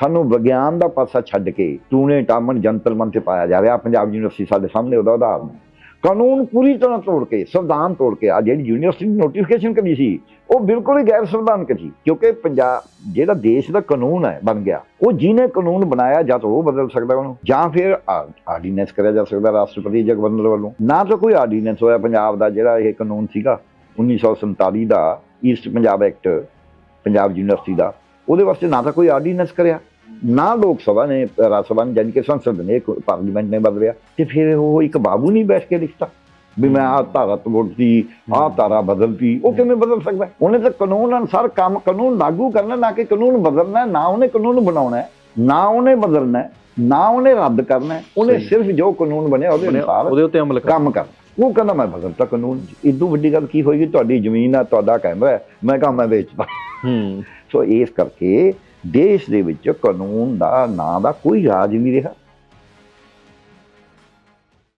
ਸਾਨੂੰ ਵਿਗਿਆਨ ਦਾ ਪਾਸਾ ਛੱਡ ਕੇ ਟੂਣੇ ਟਾਮਣ, ਜੰਤਰ ਮਨ ਤੇ ਪਾਇਆ ਜਾ ਰਿਹਾ ਪੰਜਾਬ ਯੂਨੀਵਰਸਿਟੀ ਸਾਡੇ ਸਾਹਮਣੇ ਉਹਦਾ ਉਦਾਹਰਨ ਕਾਨੂੰਨ ਪੂਰੀ ਤਰ੍ਹਾਂ ਤੋੜ ਕੇ, ਸੰਵਿਧਾਨ ਤੋੜ ਕੇ ਆ ਜਿਹੜੀ ਯੂਨੀਵਰਸਿਟੀ ਦੀ ਨੋਟੀਫਿਕੇਸ਼ਨ ਕਰੀ ਸੀ, ਉਹ ਬਿਲਕੁਲ ਹੀ ਗੈਰ ਸੰਵਿਧਾਨਕ ਸੀ। ਕਿਉਂਕਿ ਪੰਜਾਬ, ਜਿਹੜਾ ਦੇਸ਼ ਦਾ ਕਾਨੂੰਨ ਹੈ, ਬਣ ਗਿਆ, ਉਹ ਜਿਹਨੇ ਕਾਨੂੰਨ ਬਣਾਇਆ, ਜਾਂ ਤਾਂ ਉਹ ਬਦਲ ਸਕਦਾ ਉਹਨੂੰ, ਜਾਂ ਫਿਰ ਆਰਡੀਨੈਂਸ ਕਰਿਆ ਜਾ ਸਕਦਾ ਰਾਸ਼ਟਰਪਤੀ ਜਗਵੰਦਰ ਵੱਲੋਂ। ਨਾ ਤਾਂ ਕੋਈ ਆਰਡੀਨੈਂਸ ਹੋਇਆ ਪੰਜਾਬ ਦਾ, ਜਿਹੜਾ ਇਹ ਕਾਨੂੰਨ ਸੀਗਾ 1947 ਦਾ east Punjab act Punjab university ਦਾ। ਉਹਦੇ ਵਾਸਤੇ ਨਾ ਤਾਂ ਕੋਈ ਆਰਡੀਨੈਂਸ ਕਰਿਆ। ਨਾ ਲੋਕ ਸਭਾ ਨੇ ਰਾਜ ਸਭਾ ਨੇ ਜਾਨੀ ਕਿ ਸੰਸਦ ਨੇ ਪਾਰਲੀਮੈਂਟ ਨੇ ਬਦਲਿਆ ਤੇ ਫਿਰ ਉਹ ਇੱਕ ਬਾਬੂ ਨਹੀਂ ਬੈਠ ਕੇ ਲਿਖਤਾ ਵੀ ਮੈਂ ਆਹ ਧਾਰਾ ਤੋੜਤੀ ਆਹ ਧਾਰਾ ਬਦਲਤੀ ਉਹ ਕਿਵੇਂ ਬਦਲ ਸਕਦਾ? ਉਹਨੇ ਤਾਂ ਕਾਨੂੰਨ ਅਨੁਸਾਰ ਕੰਮ ਕਾਨੂੰਨ ਲਾਗੂ ਕਰਨਾ ਨਾ ਕਿ ਕਾਨੂੰਨ ਬਦਲਣਾ ਨਾ ਉਹਨੇ ਕਾਨੂੰਨ ਬਣਾਉਣਾ ਨਾ ਉਹਨੇ ਬਦਲਣਾ ਨਾ ਉਹਨੇ ਰੱਦ ਕਰਨਾ। ਉਹਨੇ। ਸਿਰਫ ਜੋ ਕਾਨੂੰਨ ਬਣਿਆ ਉਹਦੇ ਅਨੁਸਾਰ ਉਹਦੇ ਉੱਤੇ ਅਮਲ ਕੰਮ ਕਰ ਉਹ ਕਹਿੰਦਾ ਮੈਂ ਬਦਲਤਾ ਕਾਨੂੰਨ ਇਦੋਂ ਵੱਡੀ ਗੱਲ ਕੀ ਹੋਏਗੀ ਤੁਹਾਡੀ ਜ਼ਮੀਨ ਆ ਤੁਹਾਡਾ ਕੈਮਰਾ ਮੈਂ ਕਹਾਂ ਮੈਂ ਵੇਚਦਾ ਹੂੰ ਸੋ ਇਸ ਕਰਕੇ ਦੇਸ਼ ਦੇ ਵਿੱਚ ਕਾਨੂੰਨ ਦਾ ਨਾਂ ਦਾ ਕੋਈ ਰਾਜ ਨਹੀਂ ਰਿਹਾ।